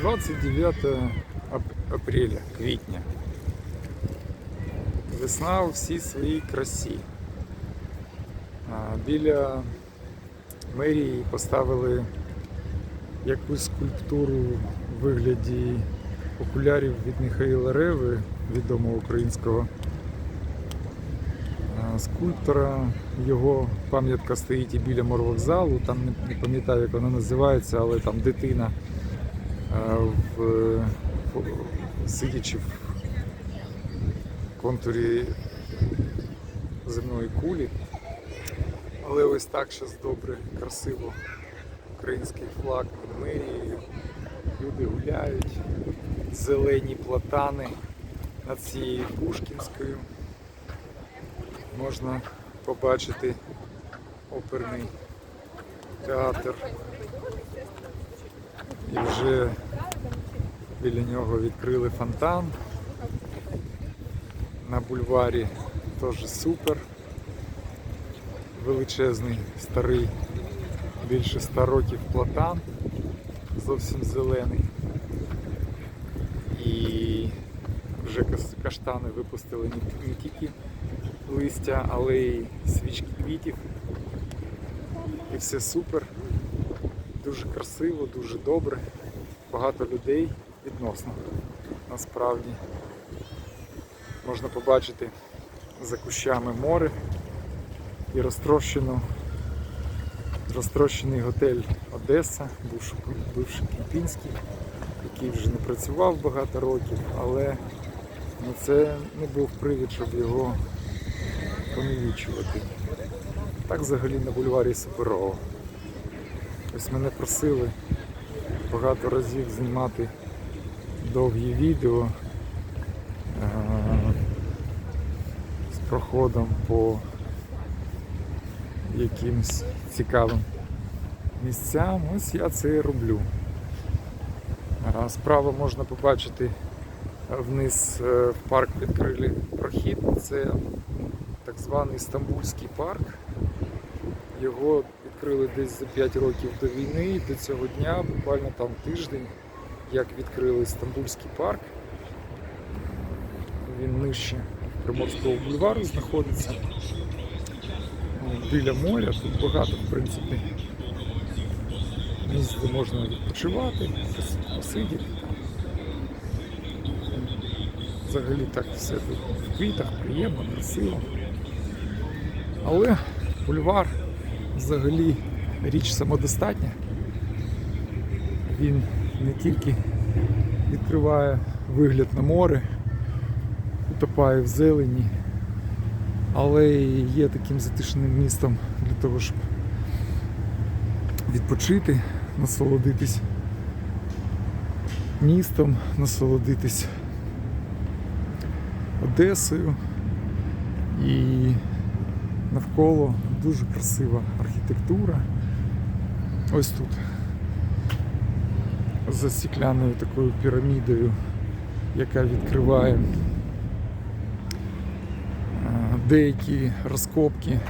29 апреля, квітня. Весна у всій своїй красі. Біля мерії поставили якусь скульптуру в вигляді окулярів від Михайла Реви, відомого українського скульптора. Його пам'ятка стоїть і біля морвокзалу. Там не, пам'ятаю, як вона називається, але там дитина в, сидячи в контурі земної кулі. Але ось так щось добре, красиво. Український флаг над мерією. Люди гуляють, зелені платани над цією Пушкінською. Можна побачити оперний театр. І вже біля нього відкрили фонтан. На бульварі теж супер. Величезний, старий, більше ста років платан, зовсім зелений. І вже каштани випустили не, тільки листя, але й свічки квітів. І все супер. Дуже красиво, дуже добре. Багато людей відносно насправді. Можна побачити за кущами море і розтрощену, розтрощений готель Одеса, бивший Кіпінський, який вже не працював багато років, але ну, це не був привід, щоб його поневічувати. Так взагалі на бульварі суперово. Ось мене просили багато разів знімати довгі відео е, з проходом по якимсь цікавим місцям. Ось я це і роблю. А Справа можна побачити вниз е, в парк відкрили прохід. Це так званий Стамбульський парк. Його відкрили десь за 5 років до війни і до цього дня, буквально там тиждень, як відкрили Стамбульський парк. Він нижче Приморського бульвару знаходиться. Ну, Біля моря, тут багато, в принципі, місць, де можна відпочивати, посидіти. Взагалі так все тут в квітах, приємно, красиво. Але бульвар взагалі річ самодостатня. Він не тільки відкриває вигляд на море, утопає в зелені, але і є таким затишним містом для того, щоб відпочити, насолодитись містом, насолодитись Одесою і навколо дуже красива архітектура. Ось тут за стекляною такою пірамідою, яка відкриває е, деякі розкопки е,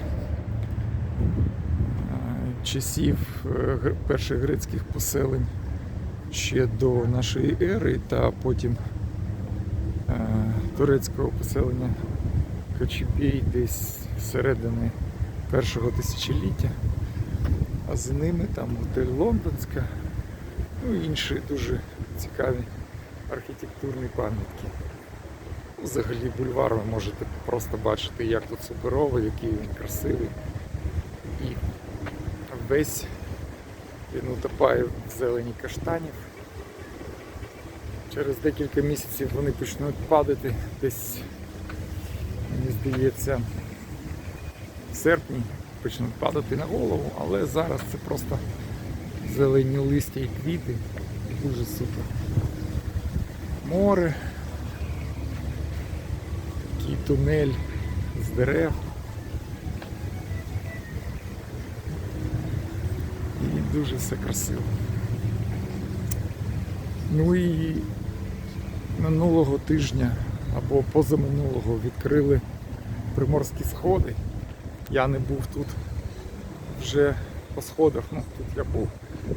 часів е, перших грецьких поселень ще до нашої ери та потім турецького поселення Кочубей десь середини першого тисячоліття. А за ними там готель Лондонська, ну і інші дуже цікаві архітектурні пам'ятки. Взагалі бульвар ви можете просто бачити, як тут суперово, який він красивий. І весь він утопає в зелені каштанів. Через декілька місяців вони почнуть падати десь, мені здається, серпні почнуть падати на голову, але зараз це просто зелені листя і квіти. Дуже супер. Море, такий тунель з дерев. І дуже все красиво. Ну і минулого тижня або позаминулого відкрили приморські сходи. Я не був тут вже по сходах. Ну, тут я був,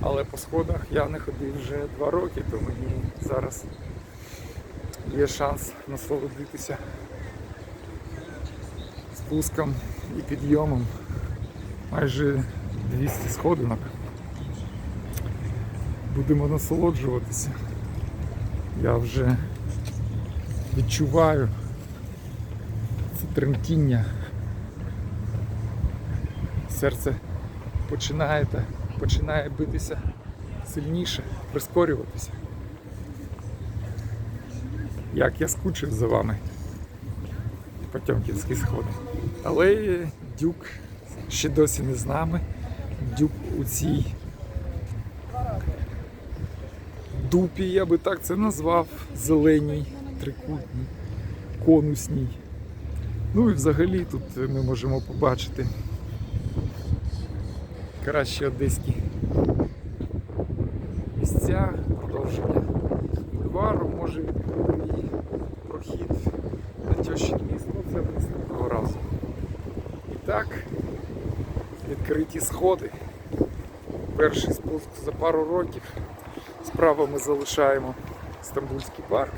але по сходах я не ходив вже два роки, то мені зараз є шанс насолодитися спуском і підйомом. Майже 200 сходинок. Будемо насолоджуватися. Я вже відчуваю це тремтіння. Серце починає, починає битися сильніше, прискорюватися. Як я скучив за вами. Потьомкінські сходи. Але дюк ще досі не з нами. Дюк у цій дупі, я би так це назвав, зеленій, трикутній, конусній. Ну і взагалі тут ми можемо побачити кращі одеські місця, продовження бульвару, може і прохід на тьощин міст, ну це наступного разу. І так, відкриті сходи. Перший спуск за пару років. Справа ми залишаємо Стамбульський парк.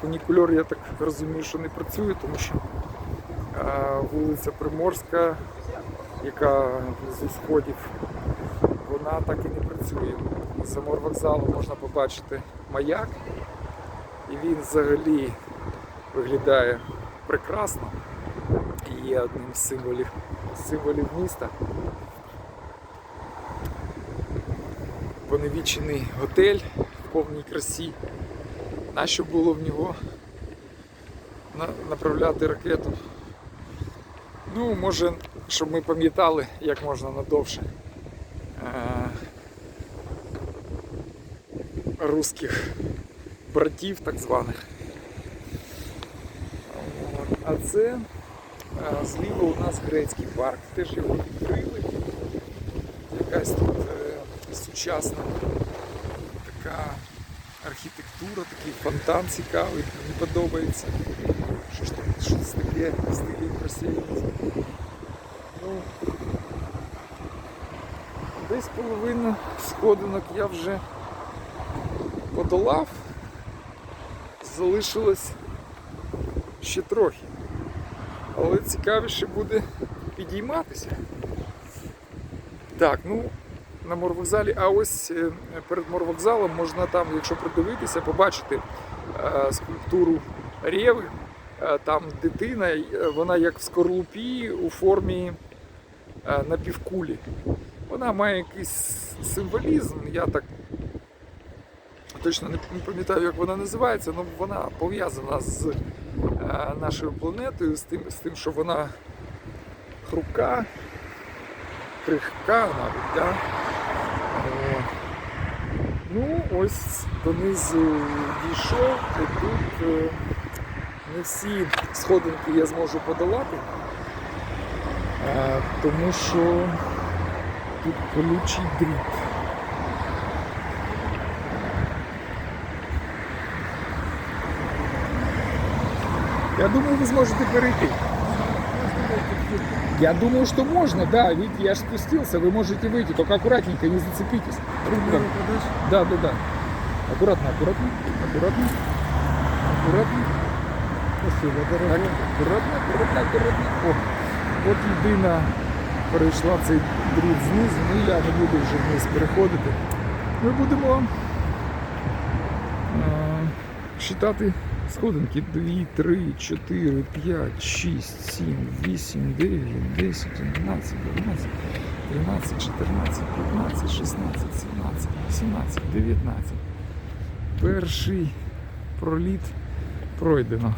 Фунікульор, я так розумію, що не працює, тому що вулиця Приморська, яка зі сходів, вона так і не працює. За морвокзалу можна побачити маяк, і він взагалі виглядає прекрасно і є одним з символів, символів міста. Поневічений готель в повній красі. Нащо було в нього направляти ракету? Ну, може, щоб ми пам'ятали, як можна надовше е- русських братів так званих. А це е, зліва у нас грецький парк, теж його відкрили. Якась тут е, сучасна така архітектура, такий фонтан цікавий, мені подобається. Що ж там, щось таке в стилі імпресіонізму. Десь половину сходинок я вже подолав. Залишилось ще трохи. Але цікавіше буде підійматися. Так, ну на морвокзалі, а ось е, перед морвокзалом можна там, якщо придивитися, побачити е, скульптуру Реви. Е, Там дитина, вона як в скорлупі у формі е, напівкулі. Вона має якийсь символізм, я так точно не пам'ятаю, як вона називається, але вона пов'язана з е, нашою планетою, з тим, з тим, що вона хрупка, крихка навіть, да? Ну, ось донизу дійшов, і тут е, не всі сходинки я зможу подолати, е, тому що тут колючий дріт. Я думаю, вы сможете перейти. Я думаю, что можно, да, видите, я же спустился, вы можете выйти, только аккуратненько, не зацепитесь. Да, да, да. да. Аккуратно, аккуратно, аккуратно, аккуратно. Спасибо, Так, дорогой. аккуратно, аккуратно, аккуратно. О, от людина перейшла цей дріт знизу, ну я не буду вже вниз переходити. Ми будемо е, считати сходинки 2, 3, 4, 5, 6, 7, 8, 9, 10, 11, 12, 13, 14, 15, 16, 17, 18, 19. Перший проліт пройдено.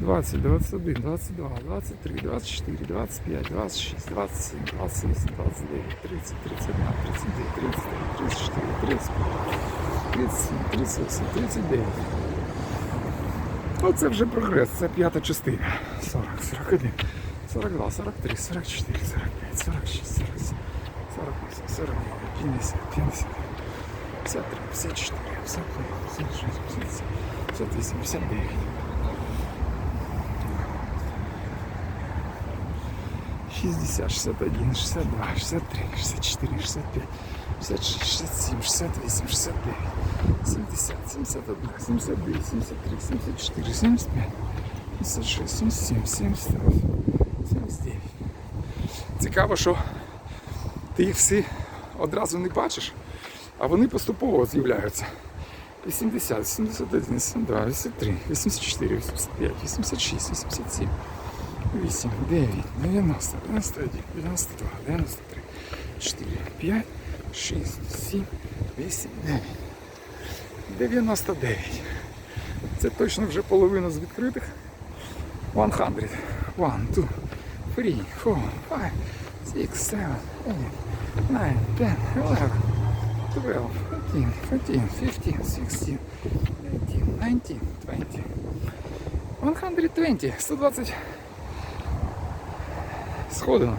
20, 21, 22, 23, 24, 25, 26, 27, 28, 29, 30, 31, 32, 33, 34, 35, 37, 38, 39. Оце вже прогрес, це п'ята частина. 40, 41, 42, 43, 44, 45, 46, 47, 48, 49, 50, 50, 53, 54, 55, 56, 57, 58, 59. 60, 61, 62, 63, 64, 65, 66, 67, 68, 69, 70, 71, 72, 73, 74, 75, 76, 77, 78, 79. Цікаво, що ти їх всі одразу не бачиш, а вони поступово з'являються. 80, 81, 82, 83, 84, 85, 86, 87, 8, 9, 90, 91, 92, 93, 4, 5, 6, 7, 8, 9. 99. Це точно вже половина з відкритих. 100. 1, 2, 3, 4, 5, 6, 7, 8, 9, 10, 11, 12, 13, 14, 15, 16, 18, 19, 20. 120, 120 сходинок.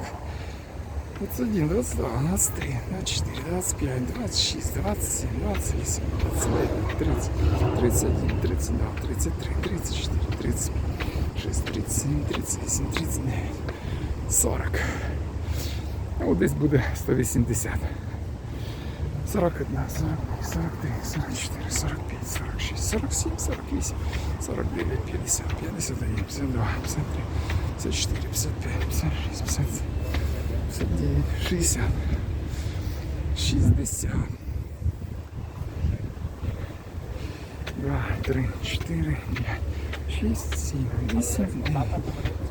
21, 22, 23, 24, 25, 26, 27, 28, 29, 30, 31, 32, 33, 34, 36, 37, 38, 39, 40. Ну, десь буде 180. 41, 42, 43, 44, 45, 46, 47, 48, 49, 50, 51, 52, 53, 54, 55, 56, 57, 59, 60, 60. 2, 3, 4, 5, 6, 7, 8, 9,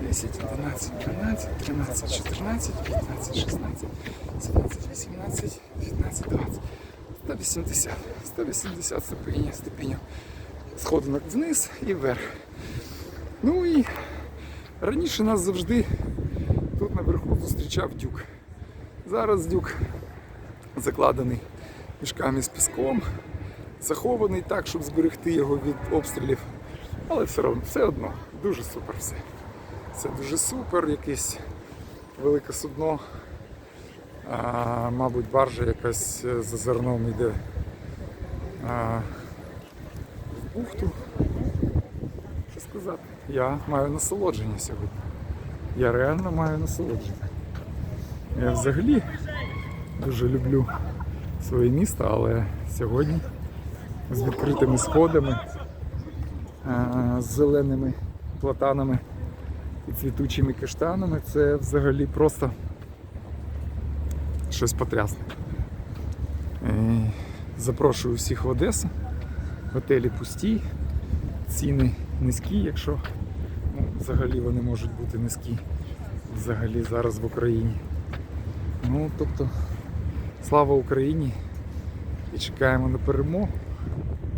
10, 11, 12, 13, 14, 15, 16, 17, 18, 19, 20. 180. 180 ступенів, ступенів сходинок вниз і вверх. Ну і раніше нас завжди тут наверху зустрічав дюк. Зараз дюк закладений мішками з піском, захований так, щоб зберегти його від обстрілів. Але все одно, все одно дуже супер все. Це дуже супер, якесь велике судно. А, мабуть, баржа якась е, за зерном йде а, в бухту. Що сказати? Я маю насолодження сьогодні. Я реально маю насолодження. Я взагалі дуже люблю своє місто, але сьогодні з відкритими сходами, з зеленими платанами і цвітучими каштанами це взагалі просто щось потрясне. Е, Запрошую всіх в Одесу. Готелі пусті, ціни низькі, якщо взагалі вони можуть бути низькі взагалі зараз в Україні. Ну, тобто, слава Україні і чекаємо на перемогу.